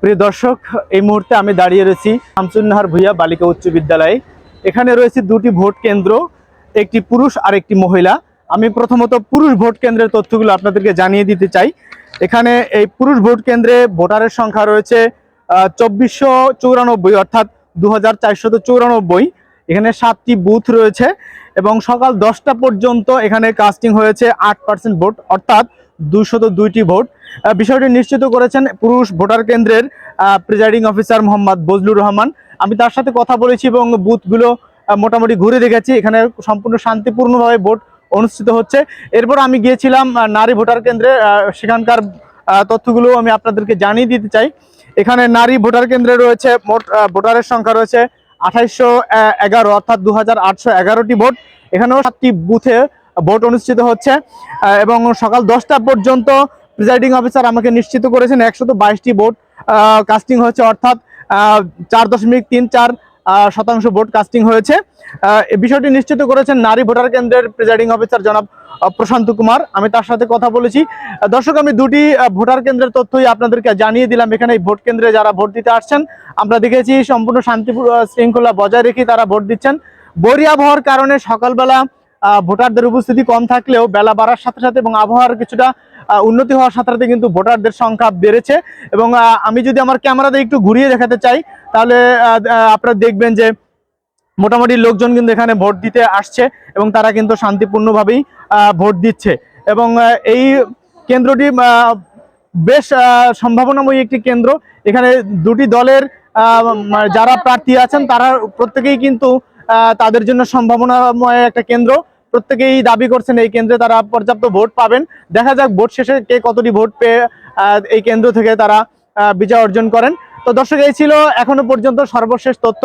প্রিয় দর্শক, এই মুহূর্তে আমি দাঁড়িয়ে রয়েছি শামসুন্নাহার ভুইয়া বালিকা উচ্চ বিদ্যালয়ে। এখানে রয়েছে দুটি ভোট কেন্দ্র, একটি পুরুষ আর একটি মহিলা। আমি প্রথমত পুরুষ ভোট কেন্দ্রের তথ্যগুলো আপনাদেরকে জানিয়ে দিতে চাই। এখানে এই পুরুষ ভোট কেন্দ্রে ভোটারের সংখ্যা রয়েছে চব্বিশশো চৌরানব্বই, অর্থাৎ দু হাজার চৌরানব্বই। এখানে সাতটি বুথ রয়েছে এবং সকাল দশটা পর্যন্ত এখানে কাস্টিং হয়েছে আট পার্সেন্ট ভোট। অর্থাৎ দুশত দুইটি ভোট। বিষয়টি নিশ্চিত করেছেন পুরুষ ভোটার কেন্দ্রের প্রিজাইডিং অফিসার মোহাম্মদ বজলুর রহমান। আমি তার সাথে কথা বলেছি এবং বুথগুলো মোটামুটি ঘুরে দেখেছি। এখানে সম্পূর্ণ শান্তিপূর্ণভাবে ভোট অনুষ্ঠিত হচ্ছে। এরপর আমি গিয়েছিলাম নারী ভোটার কেন্দ্রে সেখানকার তথ্যগুলো আমি আপনাদেরকে জানিয়ে দিতে চাই। এখানে নারী ভোটার কেন্দ্রে রয়েছে মোট ভোটারের সংখ্যা রয়েছে আঠাইশশো এগারো, অর্থাৎ দু হাজার ভোট। এখানেও সাতটি বুথে ভোট অনুষ্ঠিত হচ্ছে। এবং সকাল দশটা পর্যন্ত প্রিজাইডিং অফিসার আমাকে নিশ্চিত করেছেন, একশত বাইশটি ভোট কাস্টিং হয়েছে। অর্থাৎ চার দশমিক তিন চার শতাংশ ভোট কাস্টিং হয়েছে। বিষয়টি নিশ্চিত করেছেন নারী ভোটার কেন্দ্রের প্রিজাইডিং অফিসার জনাব প্রশান্ত কুমার। আমি তার সাথে কথা বলেছি। দর্শক, আমি দুটি ভোটার কেন্দ্রের তথ্যই আপনাদেরকে জানিয়ে দিলাম। এখানে এই ভোট কেন্দ্রে যারা ভোট দিতে আসছেন, আমরা দেখেছি সম্পূর্ণ শান্তি শৃঙ্খলা বজায় রেখে তারা ভোট দিচ্ছেন। বরি আবহাওয়ার কারণে সকালবেলা ভোটারদের উপস্থিতি কম থাকলেও বেলা বাড়ার সাথে সাথে এবং আবহাওয়ার কিছুটা উন্নতি হওয়ার সাথে সাথে কিন্তু ভোটারদের সংখ্যা বেড়েছে। এবং আমি যদি আমার ক্যামেরাতে একটু ঘুরিয়ে দেখাতে চাই, তাহলে আপনারা দেখবেন যে মোটামুটি লোকজন কিন্তু এখানে ভোট দিতে আসছে এবং তারা কিন্তু শান্তিপূর্ণভাবেই ভোট দিচ্ছে। এবং এই কেন্দ্রটি বেশ সম্ভাবনাময়ী একটি কেন্দ্র। এখানে দুটি দলের যারা প্রার্থী আছেন, তারা প্রত্যেকেই কিন্তু তাদের জন্য সম্ভাবনাময় একটা কেন্দ্র। প্রত্যেকেই দাবি করছেন এই কেন্দ্রে তারা পর্যাপ্ত ভোট পাবেন। দেখা যাক ভোট শেষে কে কতটি ভোট পেয়ে এই কেন্দ্র থেকে তারা বিজয় অর্জন করেন। তো দর্শক, এই ছিল এখনও পর্যন্ত সর্বশেষ তথ্য।